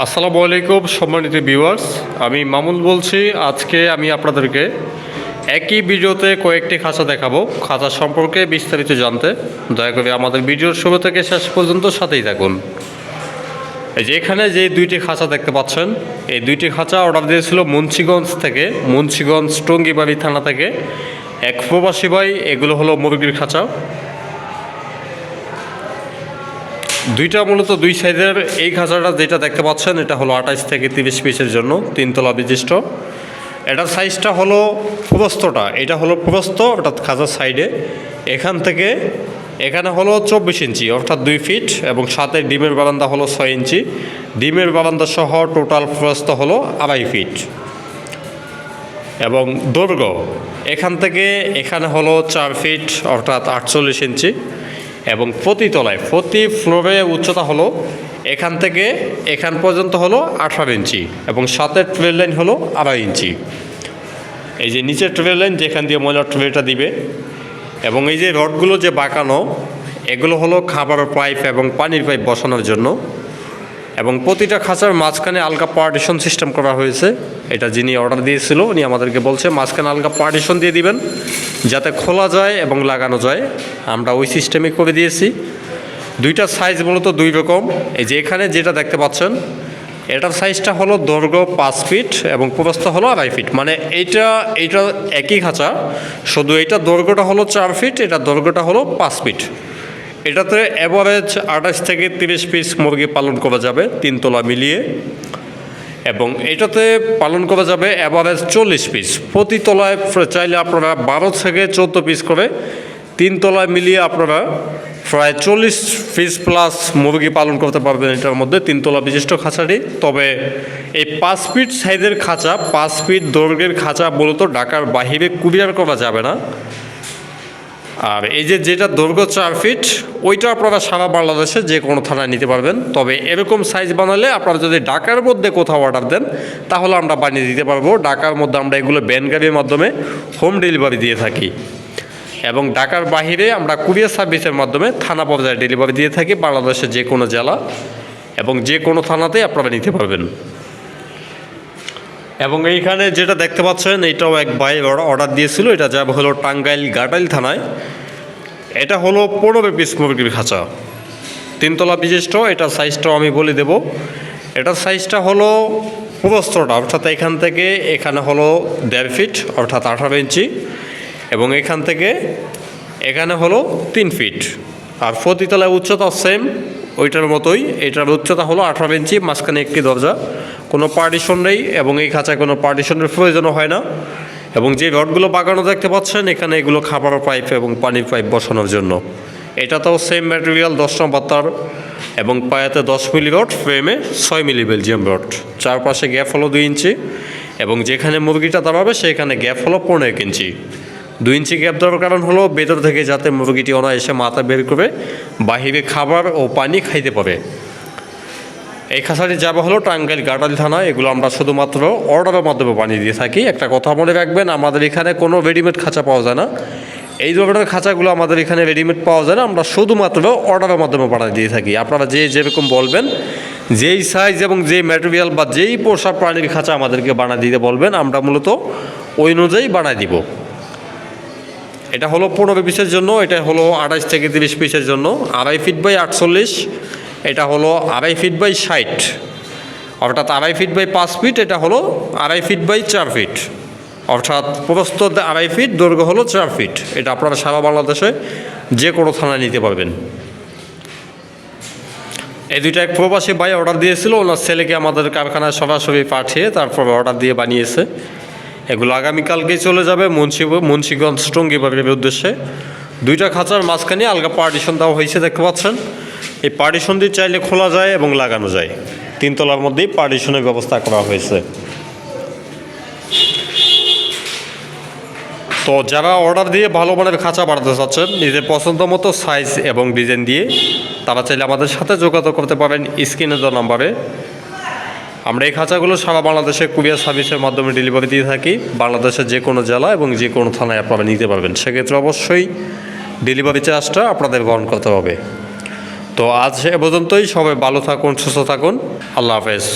আসসালামু আলাইকুম, সম্মানিত ভিউয়ার্স আমি মামুন বলছি। আজকে আমি আপনাদেরকে একই ভিডিওতে কয়েকটি খাঁচা দেখাবো। খাঁচা সম্পর্কে বিস্তারিত জানতে দয়া করে আমাদের ভিডিওর শুরু থেকে শেষ পর্যন্ত সাথেই থাকুন। এই যে এখানে যে দুইটি খাঁচা দেখতে পাচ্ছেন, এই দুইটি খাঁচা অর্ডার দিয়েছিল মুন্সিগঞ্জ থেকে, মুন্সিগঞ্জ টঙ্গিবাড়ি থানা থেকে। এক প্রবাসী ভাই, এগুলো হলো মুরগির খাঁচা। দুইটা মূলত দুই সাইজের এই খাঁচাটা যেটা দেখতে পাচ্ছেন, এটা হলো আঠাইশ থেকে তিরিশ পিসের জন্য, তিনতলা বিশিষ্ট। এটার সাইজটা হলো প্রবস্তটা এটা হলো প্রবস্ত অর্থাৎ খাঁচার সাইডে। এখান থেকে, এখানে হলো চব্বিশ ইঞ্চি, অর্থাৎ দুই ফিট, এবং সাথে ডিমের বারান্দা হলো ছয় ইঞ্চি। ডিমের বারান্দা সহ টোটাল প্রস্ত হলো আড়াই ফিট। এবং দৈর্ঘ্য, এখান থেকে এখানে হলো চার ফিট, অর্থাৎ আটচল্লিশ ইঞ্চি। এবং প্রতি তলায় প্রতি ফ্লোরে উচ্চতা হলো এখান থেকে এখান পর্যন্ত হলো আঠারো ইঞ্চি এবং সাতের ট্রেল লাইন হলো আড়াই ইঞ্চি। এই যে নিচের ট্রেল লাইন যেখান দিয়ে ময়লা ট্রেটা দিবে এবং এই যে রডগুলো যে বাঁকানো, এগুলো হলো খাবার পাইপ এবং পানির পাইপ বসানোর জন্য। এবং প্রতিটা খাঁচার মাঝখানে আলগা পার্টিশন সিস্টেম করা হয়েছে। এটা যিনি অর্ডার দিয়েছিল, উনি আমাদেরকে বলছে, মাঝখানে আলগা পার্টিশন দিয়ে দিবেন, যাতে খোলা যায় এবং লাগানো যায়। আমরা ওই সিস্টেমে করে দিয়েছি। দুইটা সাইজ মূলত দুই রকম। এই যে এখানে যেটা দেখতে পাচ্ছেন, এটার সাইজটা হলো দৈর্ঘ্য পাঁচ ফিট এবং প্রস্থ হলো আড়াই ফিট মানে এইটা এইটা একই খাঁচা, শুধু এইটা দৈর্ঘ্যটা হলো চার ফিট এটা দৈর্ঘ্যটা হলো পাঁচ ফিট এটাতে অ্যাভারেজ আঠাশ থেকে তিরিশ পিস মুরগি পালন করা যাবে তিনতলা মিলিয়ে। এবং এটাতে পালন করা যাবে অ্যাভারেজ চল্লিশ পিস প্রতি তলায় চাইলে আপনারা বারো থেকে চোদ্দ পিস করে তিন তলায় মিলিয়ে আপনারা প্রায় চল্লিশ পিস প্লাস মুরগি পালন করতে পারবেন এটার মধ্যে তিনতলা বিশিষ্ট খাঁচাটি। তবে এই পাঁচ ফিট সাইজের খাঁচা, পাঁচ ফিট দৈর্ঘ্যের খাঁচা মূলত ঢাকার বাহিরে কুরিয়ার করা যাবে না। আর এই যে যেটা দৈর্ঘ্য চার ফিট ওইটা আপনারা সারা বাংলাদেশে যে কোনো থানায় নিতে পারবেন। তবে এরকম সাইজ বানালে আপনারা যদি ঢাকার মধ্যে কোথাও অর্ডার দেন, তাহলে আমরা বানিয়ে দিতে পারব। ঢাকার মধ্যে আমরা এগুলো ব্যান গাড়ির মাধ্যমে হোম ডেলিভারি দিয়ে থাকি। এবং ঢাকার বাহিরে আমরা কুরিয়ার সার্ভিসের মাধ্যমে থানা পর্যায়ে ডেলিভারি দিয়ে থাকি, বাংলাদেশের যে কোনো জেলা এবং যে কোনো থানাতে আপনারা নিতে পারবেন। এবং এইখানে যেটা দেখতে পাচ্ছেন এটাও এক ভাই অর্ডার দিয়েছিল। এটা যাবে হলো টাঙ্গাইল গাটাইল থানায়। এটা হলো পনেরো পিস মুরগির খাঁচা। তিনতলা বিশিষ্ট, এটার সাইজটাও আমি বলে দেব। এটার সাইজটা হলো প্রস্তটা অর্থাৎ এখান থেকে এখানে হলো দেড় ফিট অর্থাৎ আঠারো ইঞ্চি। এবং এখান থেকে এখানে হলো তিন ফিট আর প্রতিতলায় উচ্চতা সেম ওইটার মতোই। এটার উচ্চতা হলো আঠারো ইঞ্চি, মাঝখানে একটি দরজা। কোনো পার্টিশন নেই এবং এই খাঁচায় কোনো পার্টিশনের প্রয়োজনও হয় না। এবং যে রডগুলো বাগানো দেখতে পাচ্ছেন, এখানে এগুলো খাবার পাইপ এবং পানির পাইপ বসানোর জন্য। এটাতেও সেম ম্যাটেরিয়াল দশ নম্বর তার এবং পায়াতে দশ মিলি রড ফ্রেমে ছয় মিলি বেলজিয়াম রড। চারপাশে গ্যাপ হলো দুই ইঞ্চি এবং যেখানে মুরগিটা দাঁড়াবে, সেখানে গ্যাপ হলো পনেরো ইঞ্চি। দুই ইঞ্চি গ্যাপ দেওয়ার কারণ হলো ভেতর থেকে যাতে মুরগিটি অনায়াসে মাথা বের করে বাহিরে খাবার ও পানি খাইতে পারে। এই খাঁচাটি যাবে হলো টাঙ্গাইল গাটাল থানা। এগুলো আমরা শুধুমাত্র অর্ডারের মাধ্যমে বানিয়ে দিয়ে থাকি। একটা কথা মনে রাখবেন, আমাদের এখানে কোনো রেডিমেড খাঁচা পাওয়া যায় না। এই ধরনের খাঁচাগুলো আমাদের এখানে রেডিমেড পাওয়া যায় না। আমরা শুধুমাত্র অর্ডারের মাধ্যমে বানিয়ে দিয়ে থাকি। আপনারা যে যেরকম বলবেন, যেই সাইজ এবং যে ম্যাটেরিয়াল বা যেই পোষা প্রাণীর খাঁচা আমাদেরকে বানিয়ে দিতে বলবেন, আমরা মূলত ওই অনুযায়ী বানিয়ে দিব। এটা হলো পনেরো পিসের জন্য, এটা হলো আঠাশ থেকে তিরিশ পিসের জন্য। আড়াই ফিট বাই আটচল্লিশ, এটা হলো আড়াই ফিট বাই ষাট। অর্থাৎ আড়াই ফিট বাই পাঁচ ফিট, এটা হলো আড়াই ফিট বাই চার ফিট। অর্থাৎ প্রস্থ আড়াই ফিট, দৈর্ঘ্য হলো চার ফিট। এটা আপনারা সারা বাংলাদেশে যে কোনো থানায় নিতে পারবেন। এই দুইটা এক প্রবাসী ভাই অর্ডার দিয়েছিল, ওনার ছেলেকে আমাদের কারখানায় সরাসরি পাঠিয়ে তারপর অর্ডার দিয়ে বানিয়েছে। এগুলো আগামীকালকেই চলে যাবে মুন্সি মুন্সিগঞ্জ টঙ্গিবাড়ির উদ্দেশ্যে। দুইটা খাঁচার মাঝখানে আলগা পার্টিশন দেওয়া হয়েছে, দেখতে পাচ্ছেন? এই পার্টিশন দিয়ে চাইলে খোলা যায় এবং লাগানো যায়। তিনতলার মধ্যেই পার্টিশনের ব্যবস্থা করা হয়েছে। তো যারা অর্ডার দিয়ে ভালো মানের খাঁচা বানাতে চাচ্ছেন, নিজের পছন্দ মতো সাইজ এবং ডিজাইন দিয়ে, তারা চাইলে আমাদের সাথে যোগাযোগ করতে পারেন স্ক্রিনে দেওয়া নাম্বারে। আমরা এই খাঁচাগুলো সারা বাংলাদেশে কুরিয়ার সার্ভিসের মাধ্যমে ডেলিভারি দিয়ে থাকি। বাংলাদেশের যে কোনো জেলা এবং যে কোনো থানায় আপনারা নিতে পারবেন। সেক্ষেত্রে অবশ্যই ডেলিভারি চার্জটা আপনাদের বহন করতে হবে। তো আজ এ পর্যন্তই। সবাই ভালো থাকুন, সুস্থ থাকুন। আল্লাহ হাফেজ।